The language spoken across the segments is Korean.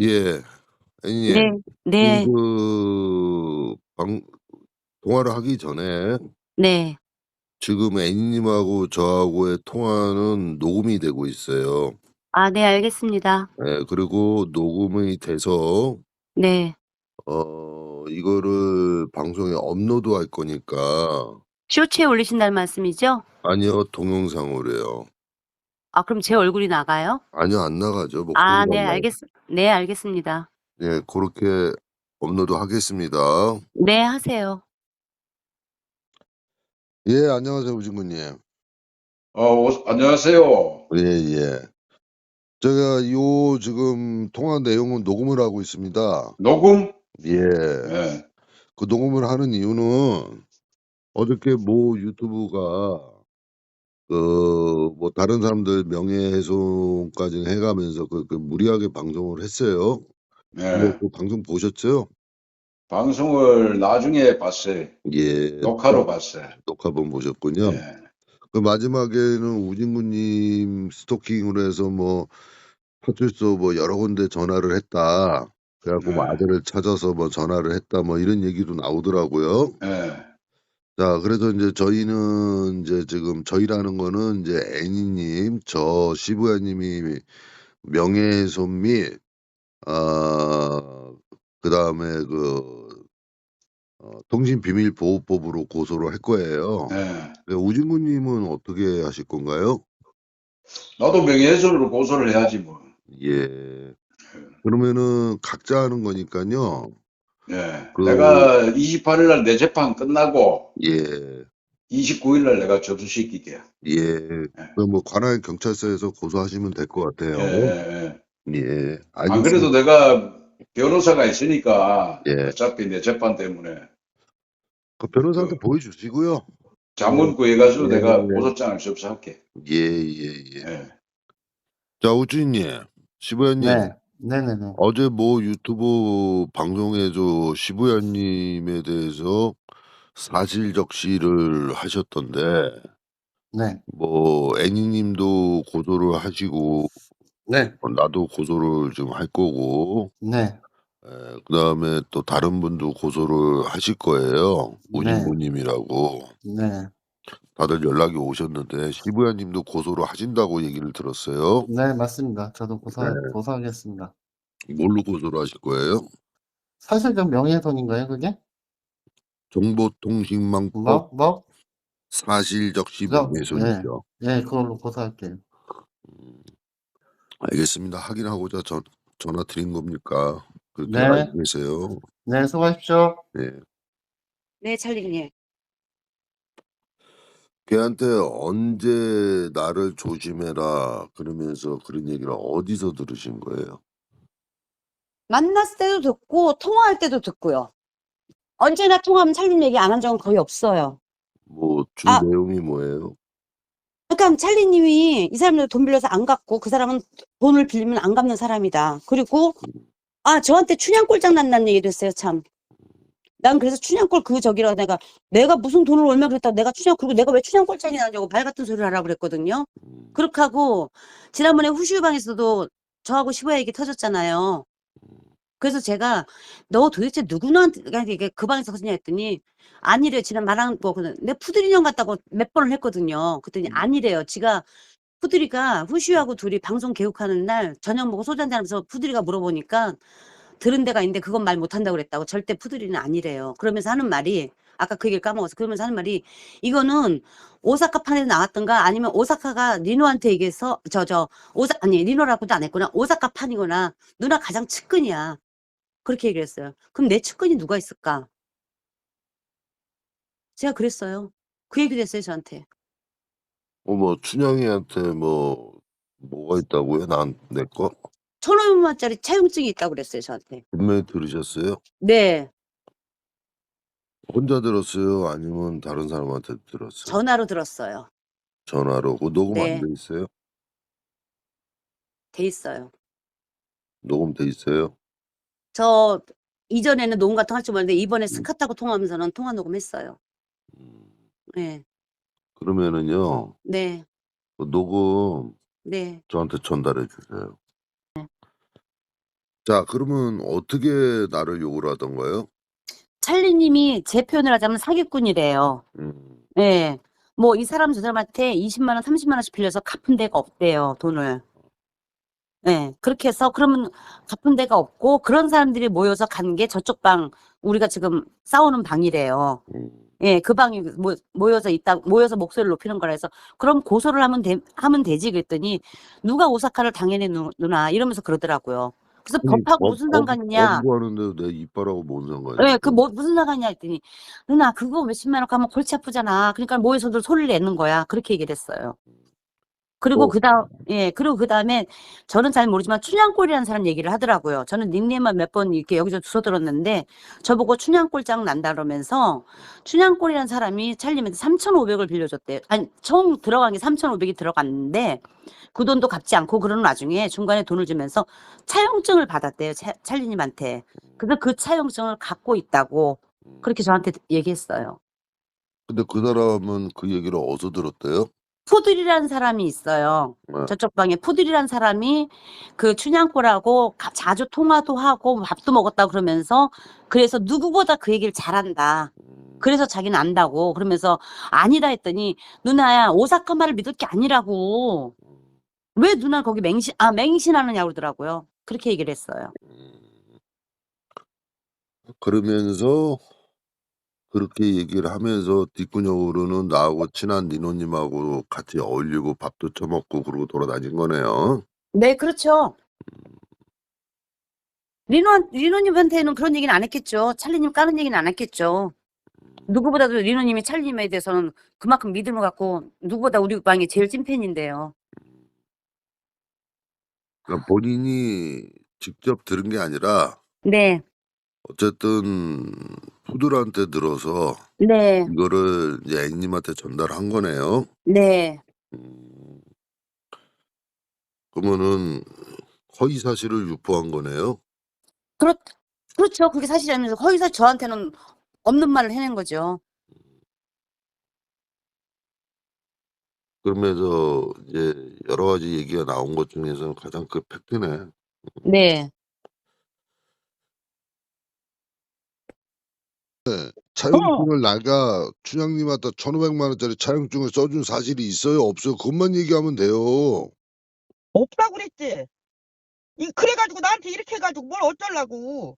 예. 네. A님 네. 지금 그방 통화를 하기 전에 네. 지금 A님하고 저하고의 통화는 녹음이 되고 있어요. 아 네 알겠습니다. 예. 그리고 녹음이 돼서 네. 어 이거를 방송에 업로드할 거니까 쇼츠에 올리신다는 말씀이죠? 아니요. 동영상으로요. 아 그럼 제 얼굴이 나가요? 아니요. 안 나가죠. 아 목소리만 네 나가죠. 알겠습 네 알겠습니다. 예. 고렇게 업로드 하겠습니다. 네 하세요. 예. 안녕하세요, 우진구님. 어, 오- 안녕하세요. 예예. 제가 요 지금 통화 내용은 녹음을 하고 있습니다. 녹음? 예. 예. 그 녹음을 하는 이유는 어저께 모 유튜브가 그뭐 다른 사람들 명예훼손까지 해 가면서 그 그 무리하게 방송을 했어요. 근데 예. 그 방송 보셨죠? 방송을 나중에 봤어요. 예. 녹화로 봤어요. 녹화본 보셨군요. 예. 그 마지막에는 우진구님 스토킹으로 해서 뭐 파출소 뭐 여러 군데 전화를 했다. 그래 갖고 뭐 네. 아들을 찾아서 뭐 전화를 했다 뭐 이런 얘기도 나오더라고요. 예. 자 그래서 인제 저희는 인제 지금 저희라는 거는 인제 애니 님, 저 시부야 님이 명예훼손 및어 그다음에 그 어 통신비밀보호법으로 고소를 할 거예요. 예. 네 우진구 님은 어떻게 하실 건가요? 나도 명예훼손으로 고소를 해야지 뭐. 예. 그러면은 각자 하는 거니깐요. 예. 그 내가 28일 날 내 재판 끝나고 예. 29일 날 내가 접수시킬게. 예. 예. 그뭐 관할 경찰서에서 고소하시면 될것 예, 같아요. 예, 예. 예. 안 그래도 알겠습니다. 내가 변호사가 있으니까 예. 어차피 내 재판 때문에 그 변호사한테 그 보여주시고요. 자문 구해가지고 예. 내가 고소장을 접수할게. 예예예. 예. 자 우주인님, 시부야 님. 네. 네네네. 어제 뭐 유튜브 방송에서 시부야 님에 대해서 사실 적시를 하셨던데 네. 뭐 애니 님도 고소를 하시고 네. 어 나도 고소를 좀할 거고 네. 예 그다음에 또 다른 분도 고소를 하실 거예요. 네. 우진구 님이라고. 네. 다들 연락이 오셨는데 시부야 님도 고소를 하신다고 얘기를 들었어요. 네 맞습니다. 저도 네. 고사 고소하겠습니다. 뭘로 고소를 하실 거예요? 사실적 명예훼손인가요 그게? 정보통신망법 뭐? 뭐? 사실적시 그거 예. 명예훼손이죠. 예 그걸로 고소할게요. 음. 알겠습니다. 확인하고자 전 전화 드린 겁니까? 그렇게 네. 알고 계세요. 네 수고하십시오. 네. 네 찰리님. 걔한테 언제 나를 조심해라 그러면서 그런 얘기를 어디서 들으신 거예요? 만났을 때도 듣고 통화할 때도 듣고요. 언제나 통화하면 찰리님 얘기 안 한 적은 거의 없어요. 뭐 주 아. 내용이 뭐예요? 그러니까 찰리 님이 이 사람들 돈 빌려서 안 갚고 그 사람은 돈을 빌리면 안 갚는 사람이다. 그리고 아 저한테 춘향골장 난다는 얘기도 했어요 참. 난 그래서 춘향골 그 저기라 내가 내가 무슨 돈을 얼마 그랬다 내가 춘향 그리고 내가 왜 춘향골장이 나냐고 말 같은 소리를 하라고 그랬거든요. 음. 그렇게 하고 지난번에 후슈방에서도 저하고 시부야 얘기 터졌잖아요. 그래서 제가 너 도대체 누구한테 이게 그 방에서 하냐 했더니 아니래요. 지난 말한 거 그는 내 푸들 인형 같다고 몇 번을 했거든요. 그랬더니 음. 아니래요. 지가 푸들이가 후슈하고 둘이 방송 개국하는 날 저녁 먹고 소주 한잔 하면서 푸들이가 물어보니까 들은 데가 있는데 그건 말 못한다고 그랬다고 절대 푸들이는 아니래요. 그러면서 하는 말이 아까 그 얘기를 까먹었어. 그러면서 하는 말이 이거는 오사카 판에 나왔던가 아니면 오사카가 리노한테 얘기해서 저 저 오사 아니 리노라고도 안 했구나. 오사카 판이거나 누나 가장 측근이야. 그렇게 얘기를 했어요. 그럼 내 측근이 누가 있을까? 제가 그랬어요. 그 얘기도 했어요 저한테. 어뭐 춘향이한테 뭐 뭐가 있다고요? 난 내 거? 1,500만 원짜리 차용증이 있다고 그랬어요 저한테. 분명히 들으셨어요? 네. 혼자 들었어요? 아니면 다른 사람한테 들었어요? 전화로 들었어요. 전화로. 그 녹음 네. 안돼 있어요? 돼 있어요. 녹음 돼 있어요? 저 이전에는 녹음 같은 거 할 줄 몰랐는데 이번에 음. 스카타고 통화하면서는 통화 녹음했어요. 음. 네. 그러면은요. 네. 그 녹음 네. 저한테 전달해 주세요. 자 그러면 어떻게 나를 욕을 하던가요? 찰리 님이 제 표현을 하자면 사기꾼이래요. 음. 예. 뭐 이 사람 저 사람한테 20만 원, 30만 원씩 빌려서 갚은 데가 없대요, 돈을. 예. 그렇게 해서 그러면 갚은 데가 없고 그런 사람들이 모여서 간 게 저쪽 방 우리가 지금 싸우는 방이래요. 음. 예, 그 방이 모, 모여서 있다, 모여서 목소리를 높이는 거라 해서, 그럼 고소를 하면 되, 하면 되지 그랬더니, 누가 오사카를 당연히 누, 누나, 이러면서 그러더라고요. 그래서 아니, 법하고 법- 무슨 법- 상관이냐. 법무하는데 내 이빨하고 뭔 상관이야? 예, 그 뭐, 무슨 상관이냐 했더니, 누나, 그거 몇십만 원 가면 골치 아프잖아. 그러니까 모여서들 소리를 내는 거야. 그렇게 얘기를 했어요. 그리고 어. 그 다음, 예, 그리고 그 다음에 저는 잘 모르지만 춘향골이라는 사람 얘기를 하더라고요. 저는 닉네임만 몇 번 이렇게 여기저기 주워 들었는데 저보고 춘향골장 난다 그러면서 춘향골이라는 사람이 찰림한테 3,500을 빌려줬대요. 아니, 총 들어간 게 3,500이 들어갔는데 그 돈도 갚지 않고 그러는 와중에 중간에 돈을 주면서 차용증을 받았대요. 차, 찰리님한테. 그래서 그 차용증을 갖고 있다고 그렇게 저한테 얘기했어요. 근데 그 사람은 그 얘기를 어디서 들었대요? 푸들이라는 사람이 있어요. 네. 저쪽 방에 푸들이라는 사람이 그 춘향골하고 가- 자주 통화도 하고 밥도 먹었다 그러면서 그래서 누구보다 그 얘기를 잘한다. 음. 그래서 자기는 안다고 그러면서 아니다 했더니 누나야 오사카 말을 믿을 게 아니라고 왜 누나 거기 맹신 아 맹신하느냐고 그러더라고요. 그렇게 얘기를 했어요. 음. 그러면서 그렇게 얘기를 하면서 뒷구녕으로는 나하고 친한 니노님하고 같이 어울리고 밥도 처먹고 그러고 돌아다닌 거네요. 네 그렇죠. 리노 리노님한테는 그런 얘기는 안 했겠죠. 찰리님 까는 얘기는 안 했겠죠. 누구보다도 리노님이 찰리님에 대해서는 그만큼 믿음을 갖고 누구보다 우리 방이 제일 찐팬인데요. 그러니까 본인이 직접 들은 게 아니라 네, 어쨌든 푸들한테 들어서 네, 이거를 이제 앵님한테 전달한 거네요. 네. 음. 그러면은 허위 사실을 유포한 거네요. 그렇, 그렇죠. 그게 사실이 아니면서 허위사 저한테는 없는 말을 해낸 거죠. 그러면서 이제 여러 가지 얘기가 나온 것 중에서 가장 그 팩트네. 네. 차용증을 내가 춘향님한테 1,500만 원짜리 차용증을 써준 사실이 있어요? 없어요? 그것만 얘기하면 돼요. 없다고 그랬지. 이 그래 가지고 나한테 이렇게 해 가지고 뭘 어쩌려고.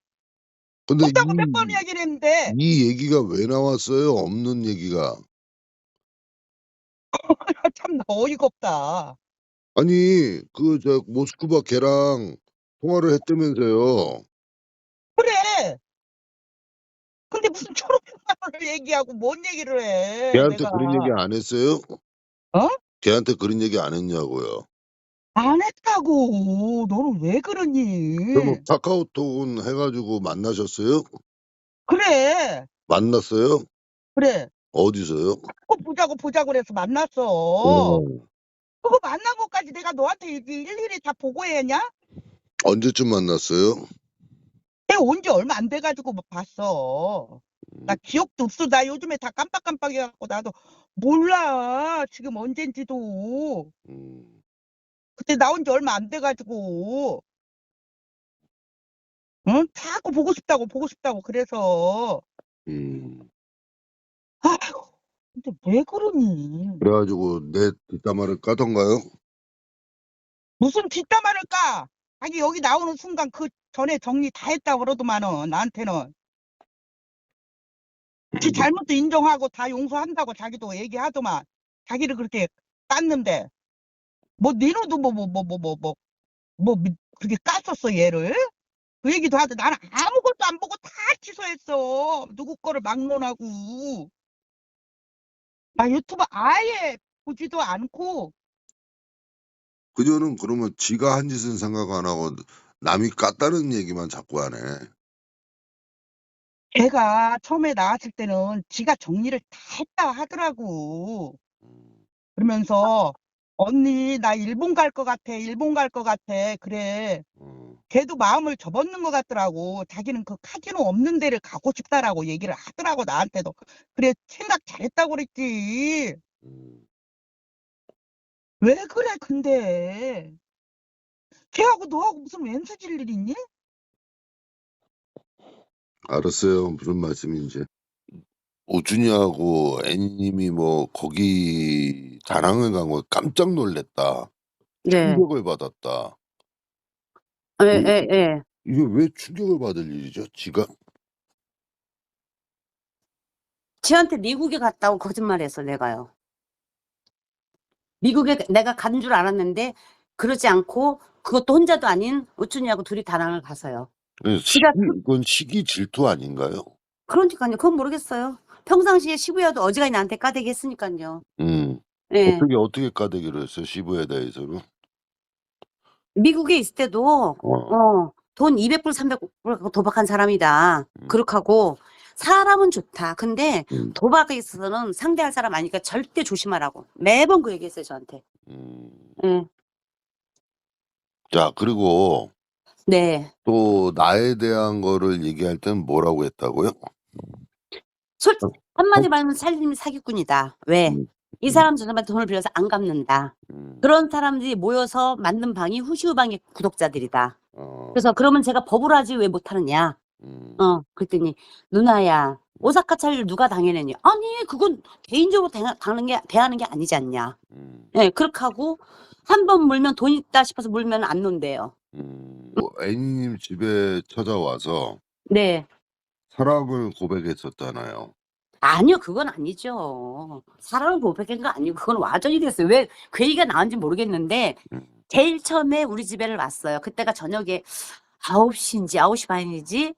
근데 없다고 이, 몇번 이야기를 했는데 이 얘기가 왜 나왔어요? 없는 얘기가. 참 어이가 없다. 아니 그 저 모스크바 걔랑 통화를 했다면서요. 근데 무슨 초록빛을 얘기하고 뭔 얘기를 해. 걔한테 내가. 그런 얘기 안 했어요? 어? 걔한테 그런 얘기 안 했냐고요. 안 했다고. 너는 왜 그러니? 그럼 카카오톡은 해가지고 만나셨어요? 그래. 만났어요? 그래. 어디서요? 꼭 보자고 보자고 그래서 만났어. 어. 그거 만난 것까지 내가 너한테 일- 일일이 다 보고했냐? 언제쯤 만났어요? 내가 온 지 얼마 안 돼가지고 뭐 봤어. 나 기억도 없어. 나 요즘에 다 깜빡깜빡해갖고 나도 몰라. 지금 언젠지도. 음. 그때 나온 지 얼마 안 돼가지고. 응? 자꾸 보고 싶다고 보고 싶다고 그래서. 음. 아휴, 근데 왜 그러니? 그래가지고 내 뒷담화를 까던가요? 무슨 뒷담화를 까? 자기 여기 나오는 순간 그 전에 정리 다 했다고 그러더만은 나한테는. 지 잘못도 인정하고 다 용서한다고 자기도 얘기하더만. 자기를 그렇게 깠는데. 뭐 니노도 뭐 뭐 뭐 뭐 뭐 뭐 뭐 그렇게 깠었어 얘를? 그 얘기도 하더 나는 아무것도 안 보고 다 취소했어. 누구 거를 막론하고. 나 유튜브 아예 보지도 않고 그녀는 그러면 지가 한 짓은 생각 안 하고 남이 깠다는 얘기만 자꾸 하네. 걔가 처음에 나왔을 때는 지가 정리를 다 했다 하더라고. 그러면서 언니 나 일본 갈 것 같아. 일본 갈 것 같아. 그래. 어. 걔도 마음을 접었는 것 같더라고. 자기는 그 카지노 없는 데를 가고 싶다라고 얘기를 하더라고 나한테도. 그래 생각 잘했다고 그랬지. 음. 왜 그래 근데. 걔하고 너하고 무슨 왼수 질 일 있니? 알았어요. 무슨 말씀인지. 오준이하고 애니님이 뭐 거기 자랑을 간 거에 깜짝 놀랬다. 네. 충격을 받았다. 예, 음. 예, 예. 이게 왜 충격을 받을 일이죠? 지가? 쟤한테 미국에 갔다고 거짓말했어, 내가요. 미국에 내가 간 줄 알았는데 그러지 않고 그것도 혼자도 아닌 오춘이하고 둘이 다낭을 가서요. 시기, 지가 그 이건 시기 질투 아닌가요? 그러니까요. 그건 모르겠어요. 평상시에 시부야도 어지간히 나한테 까대기 했으니까요. 음. 예. 어떻게 어떻게 까대기를 했어요? 시부에 대해서는? 미국에 있을 때도 어. 어, 돈 200불, 300불 갖고 도박한 사람이다. 음. 그렇게 하고 사람은 좋다. 근데 음. 도박에 있어서는 상대할 사람 아니니까 절대 조심하라고. 매번 그 얘기했어요, 저한테. 음. 예. 자, 그리고 네. 또 나에 대한 거를 얘기할 땐 뭐라고 했다고요? 솔 어. 한마디 말하면 살림이 사기꾼이다. 왜? 음. 이 음. 사람 저 사람한테 돈을 빌려서 안 갚는다. 음. 그런 사람들이 모여서 만든 방이 후시우방의 구독자들이다. 어. 그래서 그러면 제가 법을 하지 왜 못하느냐? 음. 어, 그랬더니 누나야 오사카 차리를 누가 당해내니? 아니 그건 개인적으로 당, 당하는 게 대하는 게 아니지 않냐? 음. 예, 그렇게 하고 한 번 물면 돈 있다 싶어서 물면 안 논대요. 음. 뭐 애니님 집에 찾아와서 네, 사랑을 고백했었잖아요. 아니요 그건 아니죠. 사랑을 고백한 거 아니고 그건 와전이 됐어요. 왜 그 얘기가 나온지 모르겠는데 음. 제일 처음에 우리 집에를 왔어요. 그때가 저녁에 9시인지 9시 반이지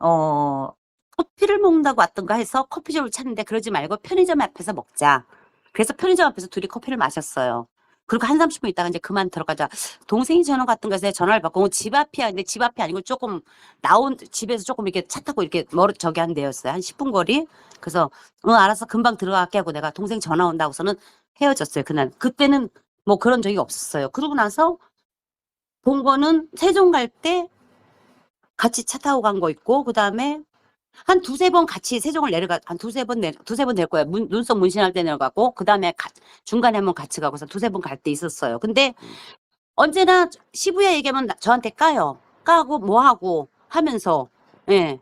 어 커피를 먹는다고 왔던가 해서 커피숍을 찾는데 그러지 말고 편의점 앞에서 먹자. 그래서 편의점 앞에서 둘이 커피를 마셨어요. 그리고 한 30분 있다가 이제 그만 들어가자. 동생이 전화 갔던 거에서 전화를 받고 어, 집 앞이야. 근데 집 앞이 아니고 조금 나온 집에서 조금 이렇게 차 타고 이렇게 멀어 저기 한 데였어요. 한 10분 거리. 그래서 어 알았어. 금방 들어갈게 하고 내가 동생 전화 온다고서는 헤어졌어요. 그날. 그때는 뭐 그런 적이 없었어요. 그러고 나서 본 거는 세종 갈 때 같이 차 타고 간 거 있고 그다음에 한 두세 번 같이 세종을 내려가 한 두세 번 내, 두세 번 될 거야. 문, 눈썹 문신할 때 내려가고 그 다음에 가, 중간에 한번 같이 가고서 두세 번 갈 때 있었어요. 근데 언제나 시부야 얘기하면 나- 저한테 까요. 까고 뭐 하고 하면서 예.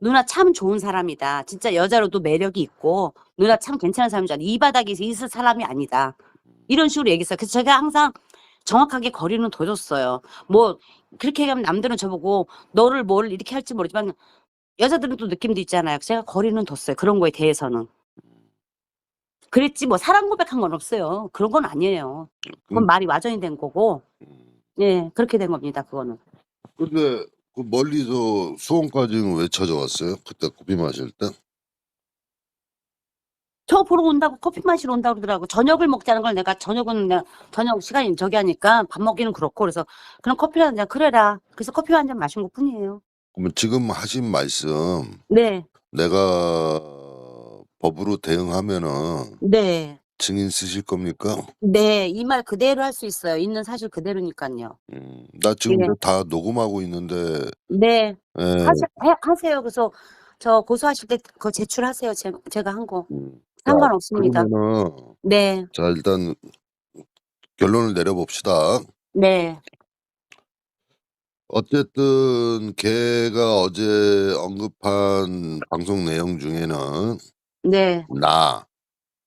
누나 참 좋은 사람이다. 진짜 여자로도 매력이 있고 누나 참 괜찮은 사람이잖아. 이 바닥에서 있을 사람이 아니다. 이런 식으로 얘기했어요. 그래서 제가 항상 정확하게 거리는 둬줬어요. 뭐 그렇게 얘기하면 남들은 저보고 너를 뭘 이렇게 할지 모르지만 여자들은 또 느낌도 있잖아요. 제가 거리는 뒀어요. 그런 거에 대해서는. 그랬지 뭐 사랑 고백한 건 없어요. 그런 건 아니에요. 그건 음. 말이 와전이 된 거고 음. 예 그렇게 된 겁니다. 그거는. 근데 그 멀리서 수원까지는 왜 찾아왔어요? 그때 커피 마실 때? 저 보러 온다고 커피 마시러 온다고 그러더라고. 저녁을 먹자는 걸 내가 저녁은 내가 저녁 시간이 저기 하니까 밥 먹기는 그렇고 그래서 그럼 커피 한잔 그래라. 그래서 커피 한 잔 마신 것 뿐이에요. 그러면 지금 하신 말씀 네. 내가 법으로 대응하면은 네. 증인 쓰실 겁니까? 네. 이 말 그대로 할 수 있어요. 있는 사실 그대로니까요. 음, 나 지금 네. 이거 다 녹음하고 있는데 네. 예, 하시, 해, 하세요. 그래서 저 고소하실 때 그거 제출하세요. 제, 제가 한 거. 음. 자, 상관없습니다. 그러면은 네. 자 일단 결론을 내려 봅시다. 네. 어쨌든 걔가 어제 언급한 방송 내용 중에는 네. 나,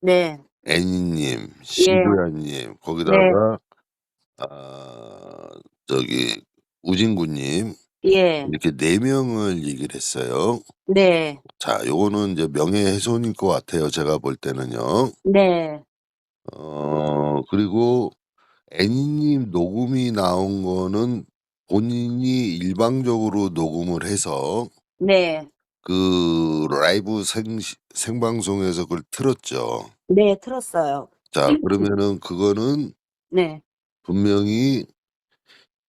네. 애니님, 시부야님 거기다가 아 저기 우진구님 예. 이렇게 네 명을 얘기를 했어요. 네. 자, 요거는 이제 명예훼손일 것 같아요. 제가 볼 때는요. 네. 어 그리고 애니님 녹음이 나온 거는 본인이 일방적으로 녹음을 해서 네. 그 라이브 생 생방송에서 그걸 틀었죠. 네. 틀었어요. 자, 그러면은 그거는 네. 분명히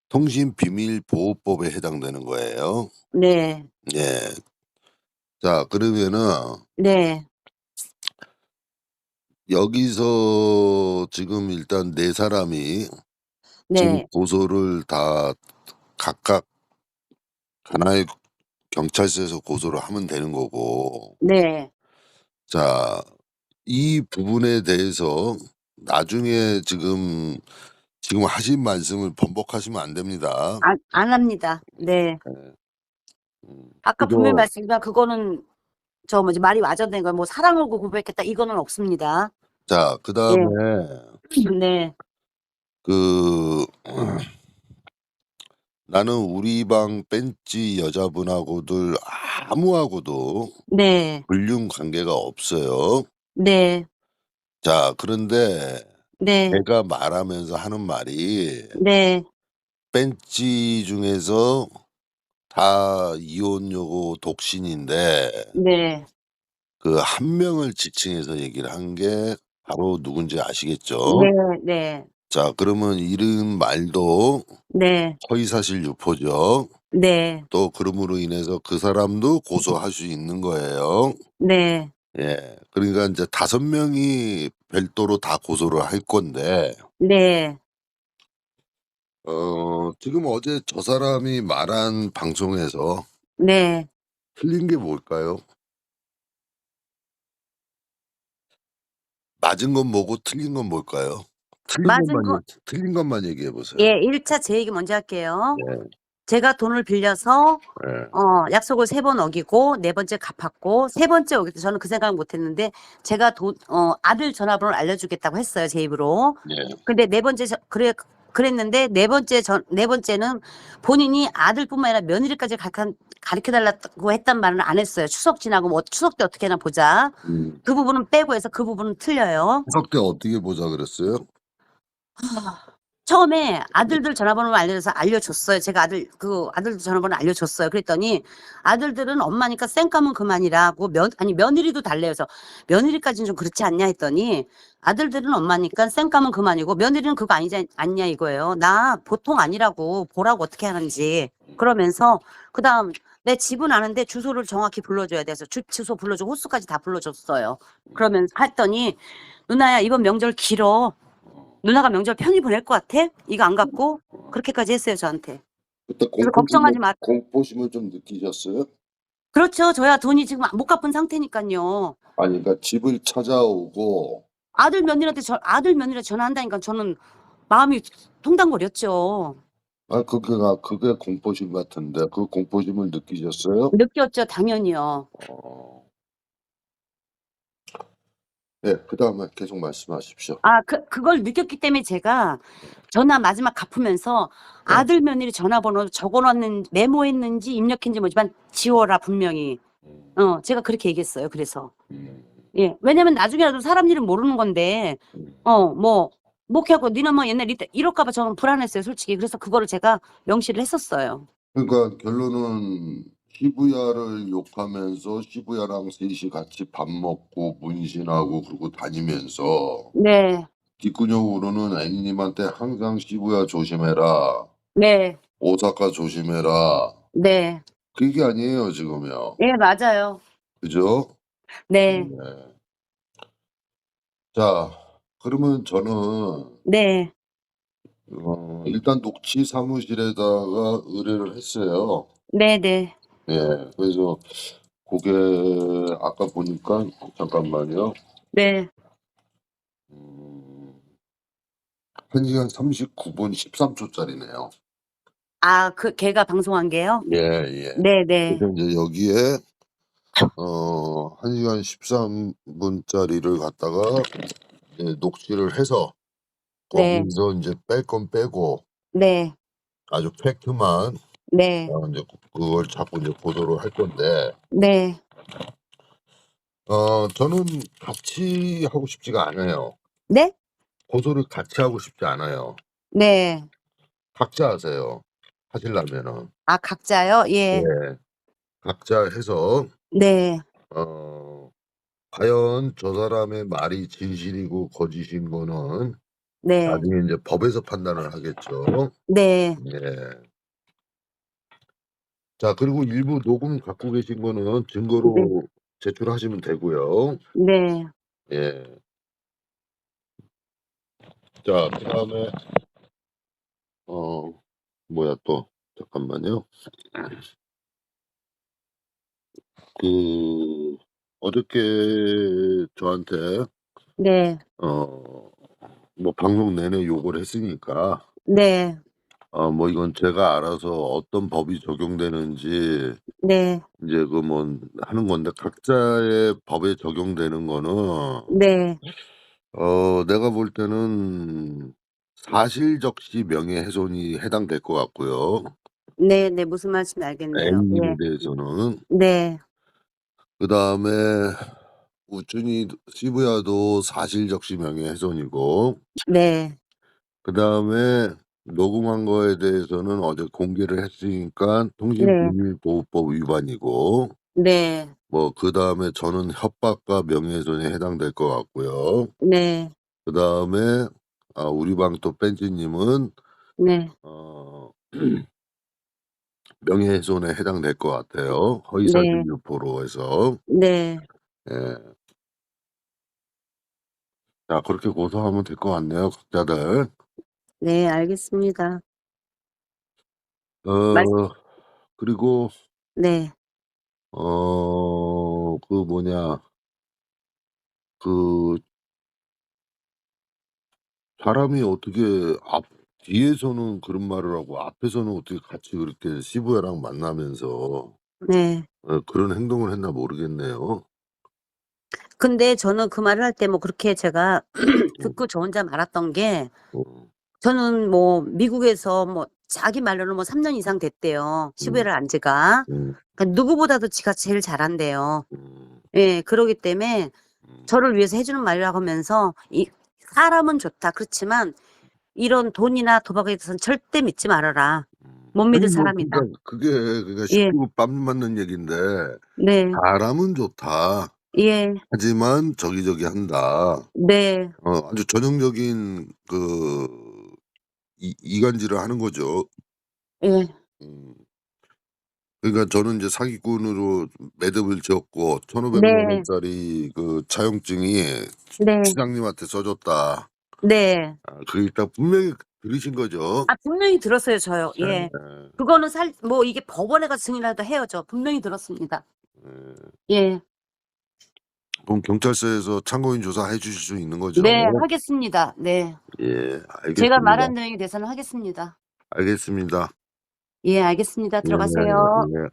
통신비밀보호법에 해당되는 거예요. 네. 예. 자, 그러면은 네. 여기서 지금 일단 네 사람이 지금 네. 고소를 다 각각 하나의 경찰서에서 고소를 하면 되는 거고. 네. 자, 이 부분에 대해서 나중에 지금 지금 하신 말씀을 번복하시면 안 됩니다. 안, 안 합니다. 네. 예. 음. 아까 분명히 말씀드린 그거는 저 뭐지 말이 와전된 거뭐 사랑을 고백했다 이거는 없습니다. 자, 그 다음에 네, 그 나는 우리 방 벤치 여자분하고들 아무하고도 네, 불륜 관계가 없어요. 네, 자, 그런데 네, 내가 말하면서 하는 말이 네, 벤치 중에서 다 이혼녀고 독신인데 네, 그한 명을 지칭해서 얘기를 한 게 바로 누군지 아시겠죠? 네, 네, 자, 그러면 이런 말도 네, 허위사실 유포죠. 네, 또 그럼으로 인해서 그 사람도 고소할 수 있는 거예요. 네, 예. 그러니까 이제 다섯 명이 별도로 다 고소를 할 건데, 네. 어, 지금 어제 저 사람이 말한 방송에서 네. 틀린 게 뭘까요? 맞은 건 뭐고 틀린 건 뭘까요? 틀린 맞은 것만, 거- 얘기- 틀린 것만 얘기해 보세요. 예, 1차 제 얘기 먼저 할게요. 예. 제가 돈을 빌려서 예. 어, 약속을 세 번 어기고 네 번째 갚았고 세 번째 때 저는 그 생각을 못 했는데 제가 돈, 어, 아들 전화번호를 알려주겠다고 했어요, 제 입으로. 예. 근데 네 번째 저- 그래 그랬는데 네 번째 전 네 번째는 본인이 아들뿐만 아니라 며느리까지 가르쳐 달라고 했단 말은 안 했어요. 추석 지나고 뭐 추석 때 어떻게 하나 보자. 음. 그 부분은 빼고 해서 그 부분은 틀려요. 추석 때 어떻게 보자 그랬어요? 처음에 아들들 전화번호를 알려줘서 알려줬어요. 제가 아들 그 아들들 전화번호 알려줬어요. 그랬더니 아들들은 엄마니까 쌩까면 그만이라고 면 아니 며느리도 달래요. 그래서 며느리까지는 좀 그렇지 않냐 했더니 아들들은 엄마니까 쌩까면 그만이고 며느리는 그거 아니지 않냐 이거예요. 나 보통 아니라고 보라고 어떻게 하는지 그러면서 그다음 내 집은 아는데 주소를 정확히 불러줘야 돼서 주 주소 불러주고 호수까지 다 불러줬어요. 그러면 했더니 누나야 이번 명절 길어. 누나가 명절 편히 보낼 것 같아? 이거 안 갖고 그렇게까지 했어요 저한테. 그때 그래서 걱정하지 마. 공포심을 좀 느끼셨어요? 그렇죠. 저야 돈이 지금 못 갚은 상태니까요. 아니, 그러니까 집을 찾아오고 아들 며느리한테 저 아들 며느리 전화한다니까 저는 마음이 통당거렸죠. 아, 그게가 그게 공포심 같은데 그 공포심을 느끼셨어요? 느꼈죠, 당연히요. 어. 네, 그 다음에 계속 말씀하십시오. 아, 그 그걸 느꼈기 때문에 제가 전화 마지막 갚으면서 네. 아들 며느리 전화번호 적어 놨는 메모했는지 입력했는지 모르지만 지워라 분명히. 음, 어, 제가 그렇게 얘기했어요. 그래서. 음, 예. 왜냐면 나중에라도 사람 일은 모르는 건데, 음. 어, 뭐, 목하고 니는 뭐 옛날 이때 이럴까 봐 저는 불안했어요, 솔직히. 그래서 그거를 제가 명시를 했었어요. 그러니까 결론은 시부야를 욕하면서 시부야랑 셋이 같이 밥 먹고 문신하고 그러고 다니면서 네, 뒷구녕으로는 애니님한테 항상 시부야 조심해라, 네, 오사카 조심해라. 네. 그 얘기 아니에요 지금요, 예, 맞아요. 그죠? 네, 네. 자, 그러면 저는 네, 어, 일단 녹취 사무실에다가 의뢰를 했어요. 네, 네. 예, 그래서 그게 아까 보니까 잠깐만요. 네. 음, 1 시간 39분 13초 짜리네요. 아, 그, 걔가 방송한 게요? 예, 예. 네, 네. 그래서 이제 여기에 어, 1 시간 13 분짜리를 갖다가 이제 녹취를 해서 네. 거기서 이제 뺄 건 빼고 네, 아주 팩트만 네, 어, 이제 그걸 자꾸 이제 보도를 할 건데 네. 어, 저는 같이 하고 싶지가 않아요. 네? 고소를 같이 하고 싶지 않아요. 네. 각자 하세요. 하시려면은. 아, 각자요? 예. 예. 각자 해서 네, 어, 과연 저 사람의 말이 진실이고 거짓인 거는 네, 나중에 이제 법에서 판단을 하겠죠. 네, 예. 자, 그리고 일부 녹음 갖고 계신 거는 증거로 제출하시면 되고요. 네. 예. 자, 그다음에 어, 뭐야 또 잠깐만요. 그 어저께 저한테 네, 어, 뭐 방송 내내 욕을 했으니까 네, 어뭐 이건 제가 알아서 어떤 법이 적용되는지 네. 이제 그 뭐 하는 건데 각자의 법에 적용되는 거는 네. 어 내가 볼 때는 사실적시 명예훼손이 해당될 것 같고요. 네네. 무슨 말씀인지 알겠네요. A님에 예. 대해서는. 네. 그다음에 우쭈니 시부야도 사실적시 명예훼손이고 네. 그다음에 녹음한 거에 대해서는 어제 공개를 했으니까 네. 통신비밀보호법 위반이고 네. 뭐 그다음에 저는 협박과 명예훼손에 해당될 것 같고요. 네. 그다음에 아 우리 방 또 뺀지 님은 네. 어 명예훼손에 해당될 것 같아요. 허위사실 네. 유포로 해서. 네. 예. 자 그렇게 고소하면 될 것 같네요, 각자들. 네. 알겠습니다. 어 그리고 네. 어 그 뭐냐 그 사람이 어떻게 앞 뒤에서는 그런 말을 하고 앞에서는 어떻게 같이 그렇게 시부야랑 만나면서 네. 어 그런 행동을 했나 모르겠네요. 근데 저는 그 말을 할 때 뭐 그렇게 제가 음. 듣고 저 혼자 말았던 게 어. 저는 뭐 미국에서 뭐 자기 말로는 뭐 3년 이상 됐대요, 음. 시부야를 안 지가. 음. 그러니까 누구보다도 지가 제일 잘한대요. 음. 예. 그러기 때문에 음. 저를 위해서 해 주는 말이라고 하면서 이 "사람은 좋다. 그렇지만 이런 돈이나 도박에 대해서는 절대 믿지 말아라. 음. 못 아니 믿을 뭐 사람이다." 그러니까 그게 그러니까 예. 쉽고 뺨 맞는 얘긴데 네. "사람은 좋다. 예. 하지만 저기저기 한다." 네. 어 아주 전형적인 그 이 이간질을 하는 거죠. 예. 음. 그러니까 저는 이제 사기꾼으로 매듭을 지었고 1,500만 네. 원짜리 그 차용증이 네. 시장님한테 써줬다. 네. 아그 일단 분명히 들으신 거죠? 아 분명히 들었어요, 저요. 네. 예. 예. 그거는 살 뭐 이게 법원에 가서 증인을 해도 해야죠. 분명히 들었습니다. 예. 예. 그럼 경찰서에서 참고인 조사해 주실 수 있는 거죠? 네. 하겠습니다. 네. 예. 알겠습니다. 제가 말한 내용에 대해서는 하겠습니다. 알겠습니다. 예. 알겠습니다. 네. 들어가세요. 네.